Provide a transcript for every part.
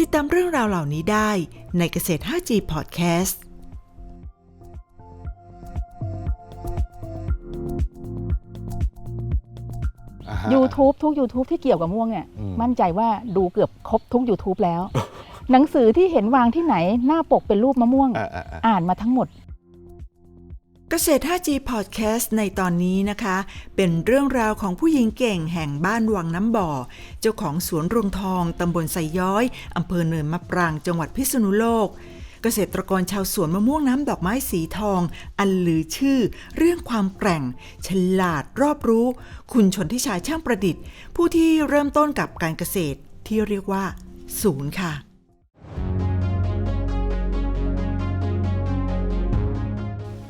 ติดตามเรื่องราวเหล่านี้ได้ในเกษตร 5G Podcast YouTube ทุก YouTube ที่เกี่ยวกับม่วงเนี่ยอืมมั่นใจว่าดูเกือบครบทุก YouTube แล้ว หนังสือที่เห็นวางที่ไหนหน้าปกเป็นรูปมะม่วง อ่าอ่าอ่าอ่านมาทั้งหมดเกษตร 5G Podcast ในตอนนี้นะคะ เป็นเรื่องราวของผู้หญิงเก่งแห่งบ้านวังน้ำบ่อ เจ้าของสวนรวงทองตำบลไซย้อยอำเภอเนินมะปรางจังหวัดพิษณุโลก เกษตรกรชาวสวนมะม่วงน้ำดอกไม้สีทอง อันลือชื่อ เรื่องความแกร่ง ฉลาดรอบรู้ คุณชนทิชาช่างประดิษฐ์ ผู้ที่เริ่มต้นกับการเกษตรที่เรียกว่า ศูนย์ค่ะ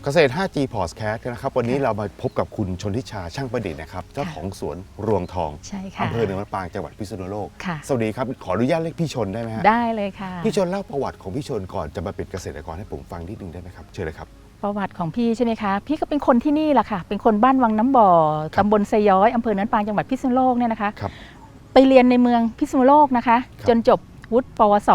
เกษตร 5G Podcast นะครับ วันนี้เรามาพบกับคุณชนทิชาช่างประดิษฐ์นะครับ เจ้าของสวนรวงทองใช่ค่ะอำเภอเนินมะปรางจังหวัดพิษณุโลก ค่ะ สวัสดีครับ ขออนุญาตเรียกพี่ชนได้ไหมฮะได้เลยค่ะ พี่ชนเล่าประวัติของพี่ชนก่อนจะมาเป็นเกษตรกรให้ผมฟังนิดนึงได้ไหมครับเชิญเลยครับ ประวัติของพี่ใช่ไหมคะ พี่ก็เป็นคนที่นี่แหละค่ะ เป็นคนบ้านวังน้ำบ่อครับ ตำบลไซย้อยอำเภอเนินปางจังหวัดพิษณุโลกเนี่ยนะคะ ครับ ไปเรียนในเมืองพิษณุโลกนะคะ ครับ จนจบวุฒิปวส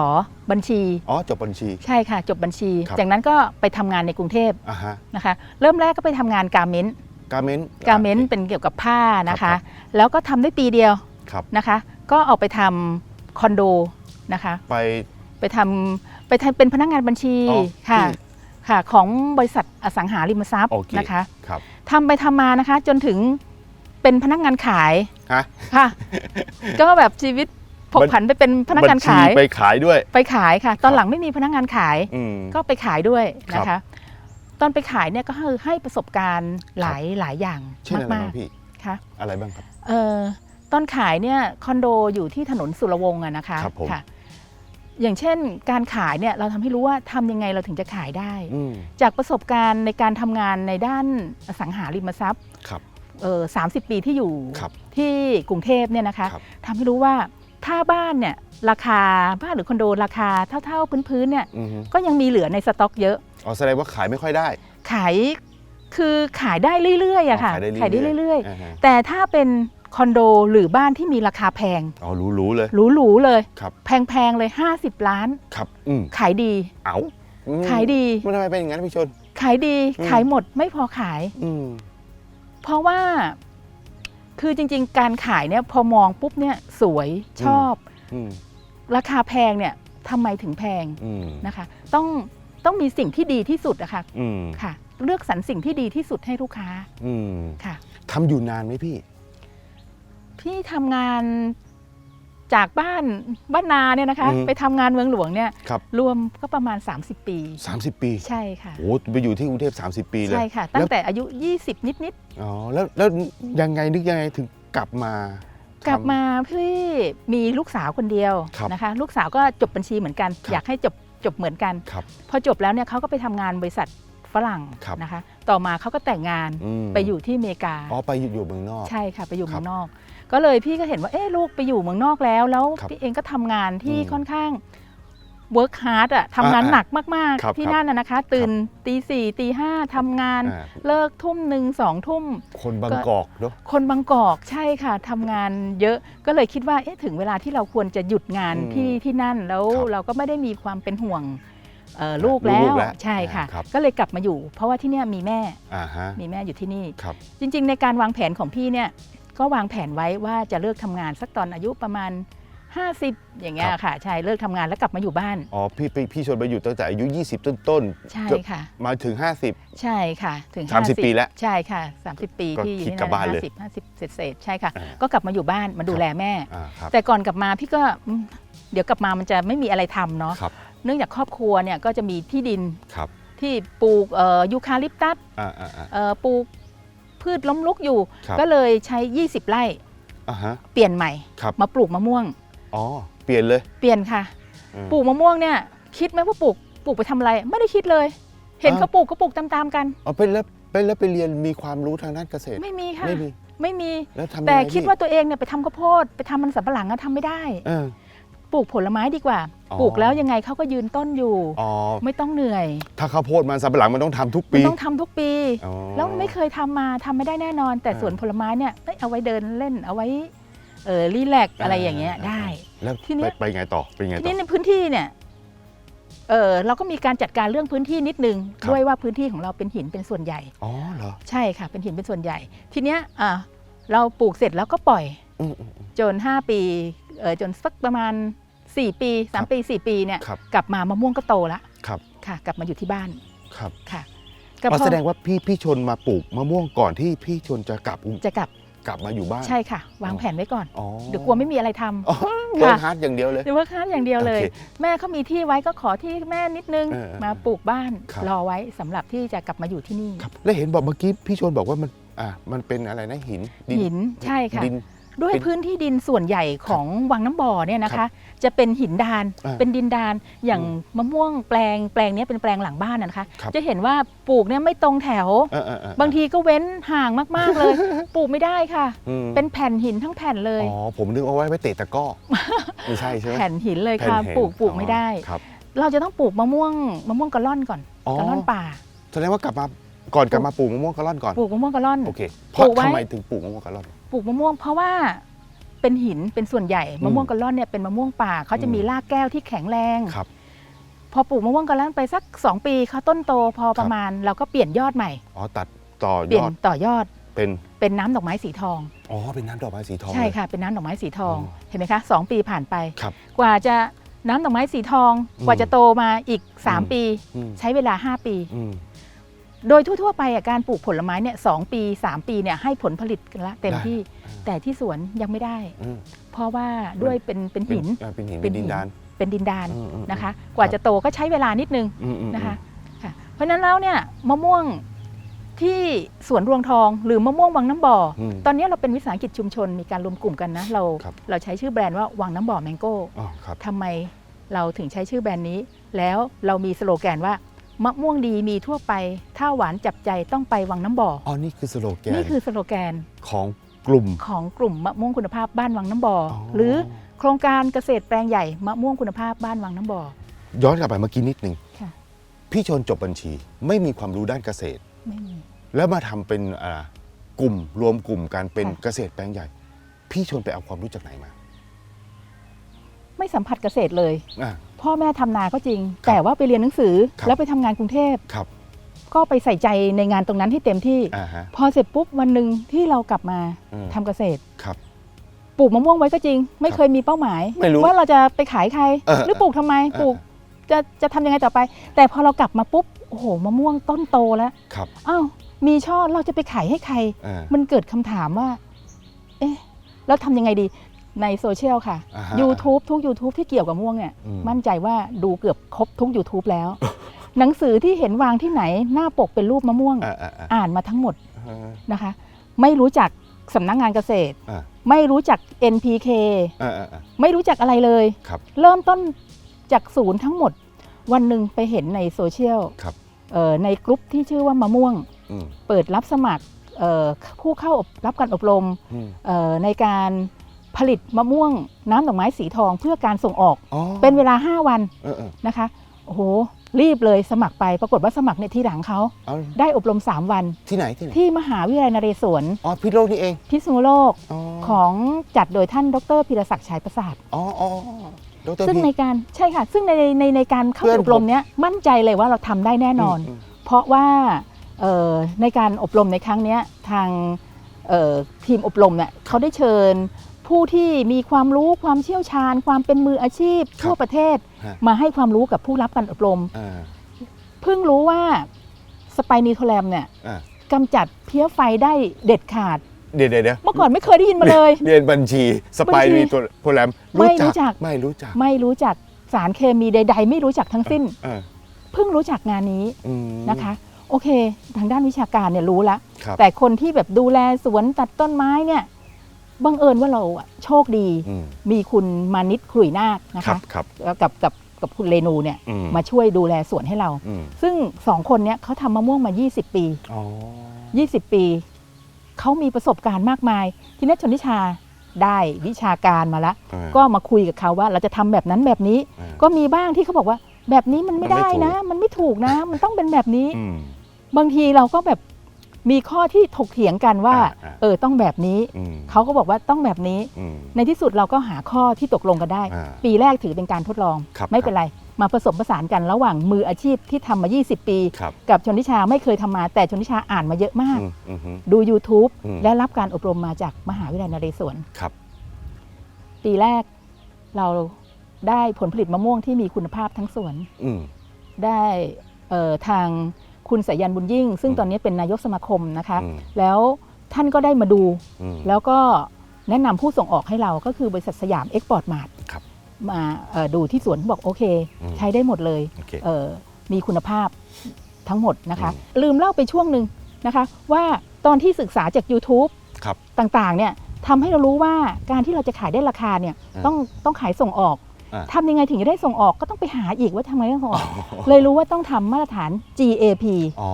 บัญชี อ๋อจบบัญชี ใช่ค่ะ จบบัญชี ครับ จากนั้นก็ไปทำงานในกรุงเทพอ่าฮะนะคะ เริ่มแรกก็ไปทำงานการเมนต์การเมนต์การเมนต์เป็นเกี่ยวกับผ้านะครัคะ บ แล้วก็ทำได้ปีเดียวครับ นะคะ ก็เอาไปทำคอนโดนะคะ ไป ไปทำไปทำเป็นพนักงานบัญชีอ๋อค่ะที่ ค่ะของบริษัทอสังหาริมทรัพย์โอเคนะคะครับทำไปทำมานะคะจนถึงเป็นพนักงานขายฮะ ค่ะ ก็แบบชีวิต ผกผันไปเป็นพนักงานบัญชีขายไปขายด้วย ไปขายค่ะ ตอนครับหลังไม่มีพนักงานขายอืมก็ไปขายด้วยนะครัคะบตอนไปขายเนี่ยก็คือให้ประสบการณ์หลายหลายอย่างเช่นอะไรมาบ้ากงพี่ๆค่ะอะไรบ้างครับเออตอนขายเนี่ยคอนโดอยู่ที่ถนนสุรวงศ์อะนะคะครับผมค่ะอย่างเช่นการขายเนี่ยเราทำให้รู้ว่าทำยังไงเราถึงจะขายได้อืมจากประสบการณ์ในการทำงานในด้านอสังหาริมทรัพย์ครับเออสาปีที่อยู่ครับที่กรุงเทพเนี่ยนะคะครับทำให้รู้ว่า ถ้าบ้านเนี่ยราคาบ้านหรือคอนโดราคาเท่าๆพื้นๆเนี่ยอืมก็ยังมีเหลือในสต็อกเยอะ อ๋อแสดงว่าขายไม่ค่อยได้ขายคือขายได้เรื่อยๆอะค่ะอ๋อขายได้ขายได้เรื่เรื่ออยยๆอ่าฮะๆ แต่ถ้าเป็นคอนโดหรือบ้านที่มีราคาแพงอ๋อรู้ๆเลย หรูๆเลย ครับ แพงๆเลย 50 ล้าน ครับ อืมขายดี เอาอืมขายดี มันทำไมเป็นอย่างนั้นพี่ชน ขายดีอืม ขายหมดไม่พอขาย อืมเพราะว่า คือจริง ๆ การขายเนี่ยพอมองปุ๊บเนี่ยสวยชอบ อืมราคาแพงเนี่ยทำไมถึงแพงอืมนะคะ ต้องต้องมีสิ่งที่ดีที่สุดอะค่ะอืมค่ะ เลือกสรรสิ่งที่ดีที่สุดให้ลูกค้าอืมค่ะ ทำอยู่นานไหมพี่ พี่ทำงาน จากบ้านบ้านนาเนี่ยนะคะ อืม ไปทำงานเมืองหลวงเนี่ยครับรวมก็ประมาณ 30 ปี 30 ปีใช่ค่ะ โอ้ไปอยู่ที่กรุงเทพ30 ปีเลยใช่ค่ะ ตั้งแต่อายุ 20 นิดอ๋อแล้วแล้วยังไงนึกยังไงถึงกลับมาๆกลับมาพี่มีลูกสาวคนเดียวครับนะคะ ลูกสาวก็จบบัญชีเหมือนกัน ครับ อยากให้จบจบเหมือนกัน ครับ พอจบแล้วเนี่ยเขาก็ไปทำงานบริษัทฝรั่งครับ นะคะ ต่อมาเขาก็แต่งงานมไปอยู่ที่อเมริกา อ๋อไปอยู่อยู่เมืองนอก ใช่ค่ะ ไปอยู่ครับเมืองนอก ก็เลยพี่ก็เห็นว่าเอ๊ะลูกไปอยู่เมืองนอกแล้ว แล้วครับพี่เองก็ทำงานที่อืมค่อนข้าง work hard อะทำงานอ่าหนักมากครับๆที่ครับนั่นนะนะคะ ตื่นตีสี่ตีห้าทำงานอ่าเลิกทุ่มหนึ่งสองทุ่ม คนบางกอกเนาะคนบางกอกใช่ค่ะทำงานเยอะก็เลยคิดว่าเอ๊ะถึงเวลาที่เราควรจะหยุดงานอืมที่ที่นั่นแล้วครับเราก็ไม่ได้มีความเป็นห่วงเอ่อลูกลูแล้กวแล้วใช่ค่ะครับก็เลยกลับมาอยู่ เพราะว่าที่เนี่ยมีแม่อ่าฮะมีแม่อยู่ที่นี่ครับจริง ๆ ในการวางแผนของพี่เนี่ย ก็วางแผนไว้ว่าจะเลิกทำงานสักตอนอายุประมาณ 50 อย่างเงี้ยครับค่ะใช่เลิกทำงานแล้วกลับมาอยู่บ้านอ๋อพี่พี่พี่ชนไปอยู่ตั้งแต่อายุ 20 ต้นต้นๆใช่เกือบค่ะมาถึงใช่ค่ะถึง 30 ปีแล้วใช่ค่ะ 30 ปีก็ที่อยู่คิดที่กลันั่บบ้านเลยห้าสิบห้าสิบเศษๆใช่ค่ะอ่าก็กลับมาอยู่บ้านมาดูแลแม่อ่าครับแต่ก่อนกลับมาพี่ก็อืมเดี๋ยวกลับมามันจะไม่มีอะไรทำเนาะครับเนื่องจากครอบครัวเนี่ยก็จะมีที่ดินครับที่ปลูกเอ่อยูคาลิปตัสอ่าอ่าอ่าเอ่อปลูก พืชล้มลุกอยู่ ครับ ก็เลยใช้ 20 ไร่อ่าฮะ เปลี่ยนใหม่ ครับ มาปลูกมะม่วง อ๋อ เปลี่ยนเลยเปลี่ยนค่ะ อืม ปลูกมะม่วงเนี่ยคิดไหมว่าปลูกปลูกไปทำอะไร ไม่ได้คิดเลย เห็นอ้าว เขาปลูกก็ปลูกตามๆกันเอาเป็นแล้วเป็นแล้วไปเรียนมีความรู้ทางด้านเกษตร ไม่มีค่ะไม่มี ไม่มี แล้วทำยังไงแต่คิดพี่ว่าตัวเองเนี่ยไปทำข้าวโพดไปทำมันสำปะหลังอะทำไม่ได้ เออ ปลูกผลไม้ดีกว่า อ๋อ ปลูกแล้วยังไงเขาก็ยืนต้นอยู่ อ๋อไม่ต้องเหนื่อยถ้าข้าวโพดมันสำปะหลังมันต้องทำทุกมัปีนต้องทำทุกปี อ๋อแล้วไม่เคยทำมาทำไม่ได้แน่นอน แต่อ่า สวนผลไม้เนี่ยเอ้ยเอาไว้เดินเล่นเอาไว้เออรีแลกซ์อะไรอย่างเงี้ยได้ แล้วทีนี้ ไปไปไงต่อเป็นไงทีต่อ นี้ในพื้นที่เนี่ยเออเราก็มีการจัดการเรื่องพื้นที่นิดนึงครับ ด้วยว่าพื้นที่ของเราเป็นหินเป็นส่วนใหญ่ อ๋อเหรอใช่ค่ะ เป็นหินเป็นส่วนใหญ่ ทีเนี้ยอะเราปลูกเสร็จแล้วก็ปล่อยอืมอืมอืมจน 5 ปีเออ จนสักประมาณ 4 ปีครับ3ปี 4 ปีเนี่ยครับกลับมามะม่วงก็โตแล้วครับ ค่ะ กลับมาอยู่ที่บ้านครับค่ะก็อ๋อพอแสดงว่าพี่พี่ชนมาปลูกมะม่วงก่อนที่พี่ชนจะกลับจะกลับกลับมาอยู่บ้านใช่ค่ะ วางอ๋อแผนไว้ก่อน อ๋อเดี๋ยวกลัวไม่มีอะไรทำ อ๋อเวิร์คฮาร์ดอย่างเดียวเลย เดี๋ยวว่าค้าอย่างเดียวเลย โอเคแม่เขามีที่ไว้ก็ขอที่แม่นิดนึง เออเออมาปลูกบ้านครับ รอไว้สำหรับที่จะกลับมาอยู่ที่นี่ ครับแล้วเห็นบอกเมื่อกี้พี่ชนบอกว่ามันอ่ามันเป็นอะไรนะหินดิหินใช่ค่ะ ดิน ด้วยเป็นพื้นที่ดินส่วนใหญ่ของวังน้ำบ่อเนี่ยนะคะ จะเป็นหินดานอ่าเป็นดินดานอย่างอืมมะม่วงแปลงแปลงเนี้ยเป็นแปลงหลังบ้านนะนะคะ ครับ จะเห็นว่าปลูกเนี่ยไม่ตรงแถว เออเออเออบางทีก็เว้นห่างมากๆเลย ปลูกไม่ได้ค่ะ อืมเป็นแผ่นหินทั้งแผ่นเลย อ๋อผมนึกเอาไว้ไว้เตะตะกร้อไม่ใช่ใช่ไหมแผ่นหินเลยแผ่นค่ะเห็นปลูกปลูกไม่ได้ อ๋อครับ เราจะต้องปลูกมะม่วงมะม่วงกะล่อนก่อนอ๋อ กะล่อนป่า แสดงว่ากลับมาก่อนกลับมาปลูกมะม่วงกะล่อนก่อนปลูกมะม่วงกะล่อน โอเคเพปลูราะกไว้ ทำไมถึงปลูกมะม่วงกะล่อน ปลูกมะม่วงเพราะว่าเป็นหินเป็นส่วนใหญ่อืมมะม่วงกะล่อนเนี่ยเป็นมะม่วงป่าเขาจะอืมมีรากแก้วที่แข็งแรงครับพอปลูกมะม่วงกะล่อนไปสัก 2 ปีเขาต้นโตพอประมาณเราก็เปลี่ยนยอดใหม่อ๋อตัดต่อเปลี่ยยนอดต่อยอดเป็นเป็นน้ำดอกไม้สีทองอ๋อเป็นน้ำดอกไม้สีทองใช่เลยค่ะเป็นน้ำดอกไม้สีทองอ๋อเห็นไหมคะสองปีผ่านไปครับกว่าจะน้ำดอกไม้สีทองอืมกว่าจะโตมาอีกอืม3ปีอืมใช้เวลา 5 ปีอืม โดยทั่ว ๆ ไปอะการปลูกผลไม้เนี่ยสองปี3ปีเนี่ยให้ผลผลิตกันละเต็มได้ที่ แต่ที่สวนยังไม่ได้ อืมเพราะว่าด้วยเป็นเป็นหิน อ่าเป็นหินเป็เป็นนดินหินดาน เป็นดินดานอืมอืม นะคะ กว่าครับจะโตก็ใช้เวลานิดนึงอืมอืมนะคะค่ะเพราะฉะนั้นแล้วเนี่ยมะม่วงที่สวนรวงทองหรือมะม่วงวังน้ำบ่ออมตอนนี้เราเป็นวิสาหกิจชุมชนมีการรวมกลุ่มกันนะเราครับ เราใช้ชื่อแบรนด์ว่าวังน้ำบ่อแมงโก้ อ๋อครับ ทำไมเราถึงใช้ชื่อแบรนด์นี้ แล้วเรามีสโลแกนว่า มะม่วงดีมีทั่วไป ถ้าหวานจับใจต้องไปวังน้ำบ่ออ๋อนี่คือสโลแกนนี่คือสโลแกนของกลุ่ม ของกลุ่มมะม่วงคุณภาพบ้านวังน้ำบ่อออหรือโครงการเกษตรแปลงใหญ่มะม่วงคุณภาพบ้านวังน้ำบ่อย้อนกลับไปเมื่อกี้นิดหนึ่งค่ะพี่ชนจบบัญชี ไม่มีความรู้ด้านเกษตร ไม่มี แล้วมาทำเป็นอ่ากลุ่มรวมกลุ่มการเป็นค่ะ เกษตรแปลงใหญ่ พี่ชนไปเอาความรู้จากไหนมาไม่สัมผัสเกษตรเลย อ่า พ่อแม่ทำนาก็จริงครับแต่ว่าไปเรียนหนังสือครับแล้วไปทำงานกรุงเทพครับ ก็ไปใส่ใจในงานตรงนั้นที่เต็มที่อ่าฮะพอเสร็จปุ๊บวันหนึ่งที่เรากลับมาอืมทำเกษตรครับปลูกมะม่วงไว้ก็จริง ไม่ครับเคยมีเป้าหมายไม่รู้ว่าเราจะไปขายใครเออหรือปลูกทำไมเออปลูกจะจะทำยังไงต่อไป แต่พอเรากลับมาปุ๊บโอ้โหมะม่วงต้นโตแล้วครับอ้าวมีช่อเราจะไปขายให้ใครอ่ามันเกิดคำถามว่า เอ๊ะแล้วทำยังไงดี ในโซเชียลค่ะ อ่าฮะ YouTube ทุก YouTube ที่เกี่ยวกับม่วงเนี่ยอืม มั่นใจว่าดูเกือบครบทุก YouTube แล้ว หนังสือที่เห็นวางที่ไหนหน้าปกเป็นรูปมะม่วง อ่าอ่าอ่าอ่านมาทั้งหมดอ่า นะคะ ไม่รู้จักสำนักงานเกษตร อ่า ไม่รู้จัก NPK อ่าอ่าอ่าไม่รู้จักอะไรเลย ครับ เริ่มต้นจากศูนย์ทั้งหมด วันหนึ่งไปเห็นในโซเชียลครับ เอ่อในกลุ่มที่ชื่อว่ามะม่วง อืมเปิดรับสมัครเอ่อผู้เข้าอบรับการอบรมอืมเอ่อในการ ผลิตมะม่วงน้ำดอกไม้สีทองเพื่อการส่งออก อ๋อเป็นเวลา 5 วันเออเออนะคะโอ้โหรีบเลยสมัครไปปรากฏว่าสมัครในที่หลังเขาเอาได้อบรม 3 วัน ที่ไหนที่ไหนที่มหาวิทยาลัยนเรศวรอ๋อพิษโลกนี่เองพิษณุโลกอ๋อของจัดโดยท่านดรพิรศักดิ์ชัยประสาท อ๋ออ๋อดรซึ่งพี่ในการใช่ค่ะ ซึ่งในในในการเข้าเพื่อนอบรมเนี้ยมั่นใจเลยว่าเราทำได้แน่นอนมเพราะว่าเอ่อในการอบรมในครั้งเนี้ยทางเอ่อทีมอบรมเนี่ยเขาได้เชิญ ผู้ที่มีความรู้ความเชี่ยวชาญ ความเป็นมืออาชีพครับทั่วประเทศฮะมาให้ความรู้กับผู้รับการอบรมอ่าเพิ่งรู้ว่าสไปนีโทแรมเนี่ยอ่ากำจัดเพี้ยไฟได้เด็ดขาดเดี๋ยวเดี๋ยวเดี๋ยวเมื่อก่อนไม่เคยได้ยินมาเลยเรียนบัญชีสไปบัญชีรีตัวโปรแกรมไม่รู้จักไม่รู้จัก ไม่รู้จักสารเคมีใด ๆ ไม่รู้จักทั้งสิ้นเออเพิ่งรู้จักงานนี้อืมนะคะ โอเค ทางด้านวิชาการเนี่ยรู้แล้วครับแต่คนที่แบบดูแลสวนตัดต้นไม้เนี่ย บังเอิญว่าเราอะโชคดี อืม มีคุณมานิดขลุ่ยนาคนะครัคะบครับแล้วกับกับกับคุณเรนูเนี่ยอืม มาช่วยดูแลสวนให้เรา อืมซึ่งสองคนเนี้ยเขาทำมะม่วงมา 20 ปี อ๋อ 20 ปีเขามีประสบการณ์มากมาย ทีนี้ชนทิชาได้วิชาการมาแล้วอ่าก็มาคุยกับเขาว่าเราจะทำแบบนั้นแบบนี้ อ่า ก็มีบ้างที่เขาบอกว่าแบบนี้มันไม่มันไม่ได้ถูกนะ มันไม่ถูกนะ มันต้องเป็นแบบนี้ อืม บางทีเราก็แบบ มีข้อที่ถกเถียงกันว่า อ่าอ่าเออต้องแบบนี้ อืม เขาก็บอกว่าต้องแบบนี้ อืม ในที่สุดเราก็หาข้อที่ตกลงกันได้ อ่าปีแรกถือเป็นการทดลอง ครับไม่เป็นไร มาผสมผสานกันระหว่างมืออาชีพที่ทำมา 20 ปี ครับ กับชนทิชาไม่เคยทำมา แต่ชนทิชาอ่านมาเยอะมาก อืมอืมอืม ดู YouTube อืม และรับการอบรมมาจากมหาวิทยาลัยนเรศวร ครับปีแรกเราได้ผลผลิตมะม่วงที่มีคุณภาพทั้งสวน อืมได้เอ่อทาง คุณสายันบุญยิ่ง ซึ่งอืมตอนนี้เป็นนายกสมาคมนะคะอืมแล้วท่านก็ได้มาดูอืมแล้วก็แนะนำผู้ส่งออกให้เราก็คือบริษัทสยามเอ็กพอร์ตมาร์ครับมาเอ่อดูที่สวนบอกโอเคอืมใช้ได้หมดเลยโอเคเอ่อมีคุณภาพทั้งหมดนะคะอืลืมเล่าไปช่วงหนึ่งนะคะ ว่าตอนที่ศึกษาจาก YouTube ครับต่างๆเนี่ยทำให้เรารู้ว่าการที่เราจะขายได้ราคาเนี่ยอ่าต้องต้องขายส่งออกอ่า ทำยังไงถึงจะได้ส่งออกก็ต้องไปหาอีกว่าทำไมต้องส่งออก เลยรู้ว่าต้องทำมาตรฐาน GAP อ๋อ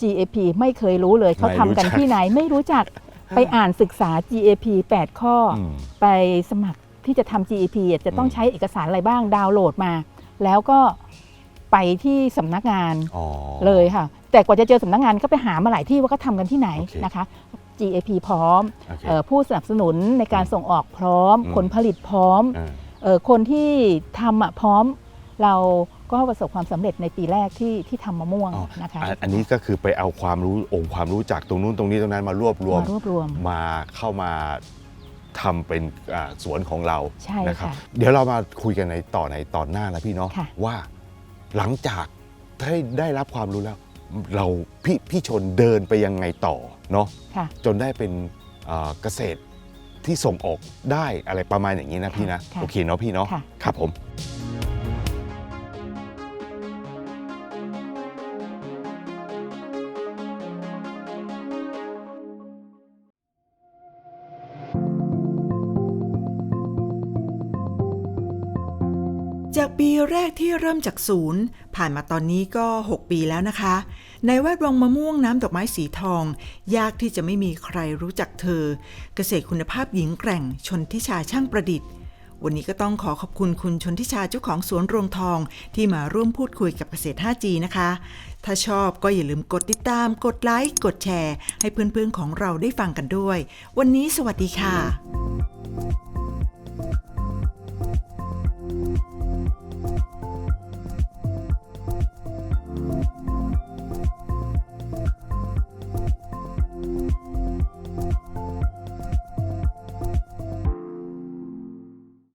GAP ไม่เคยรู้เลยเขาไม่ทำรู้กันจักที่ไหนไม่รู้จักไปอ่านศึกษา GAP 8 ข้อออืมไปสมัครที่จะทำ GAP อะจะต้องอืมใช้เอกสารอะไรบ้างดาวน์โหลดมา แล้วก็ไปที่สำนักงานอ๋อเลยค่ะ แต่กว่าจะเจอสำนักงานก็ไปหามาหลายที่ว่าเขาทำกันที่ไหนโอเคนะคะ GAP พร้อมโอเคเอ่อผู้สนับสนุนในการส่งออกพร้อมอืมผลผลิตพร้อมอ่าเอ่อ คนที่ทำอะพร้อมเราก็ประสบความสำเร็จในปีแรกที่ที่ทำมะม่วงอ๋อนะคะอันอันนี้ก็คือไปเอาความรู้องค์ความรู้จากตรงนู้นตรงนี้ตรงนั้นมารวบรวมมารวบรวมมาเข้ามาทำเป็นอ่าสวนของเราใช่นะครับค่ะเดี๋ยวเรามาคุยกันในต่อในตอนหน้านะพี่เนาะค่ะว่าหลังจากได้ได้รับความรู้แล้ว เราพี่พี่ชนเดินไปยังไงต่อเนาะค่ะจนได้เป็นเอ่อเกษตร ที่ส่งออกได้อะไรประมาณอย่างนี้นะพี่นะ ค่ะโอเคเนาะพี่เนาะค่ะ ครับผม จากปีแรกที่เริ่มจากศูนย์ ผ่านมาตอนนี้ก็ 6 ปีแล้วนะคะ ในแวดวงมะม่วงน้ำดอกไม้สีทอง ยากที่จะไม่มีใครรู้จักเธอ เกษตรคุณภาพหญิงแกร่ง ชนทิชาช่างประดิษฐ์ วันนี้ก็ต้องขอขอบคุณคุณชนทิชาเจ้าของสวนรวงทองที่มาร่วมพูดคุยกับเกษตร 5G นะคะ ถ้าชอบก็อย่าลืมกดติดตาม กดไลค์ กดแชร์ ให้เพื่อนๆของเราได้ฟังกันด้วย วันนี้สวัสดีค่ะ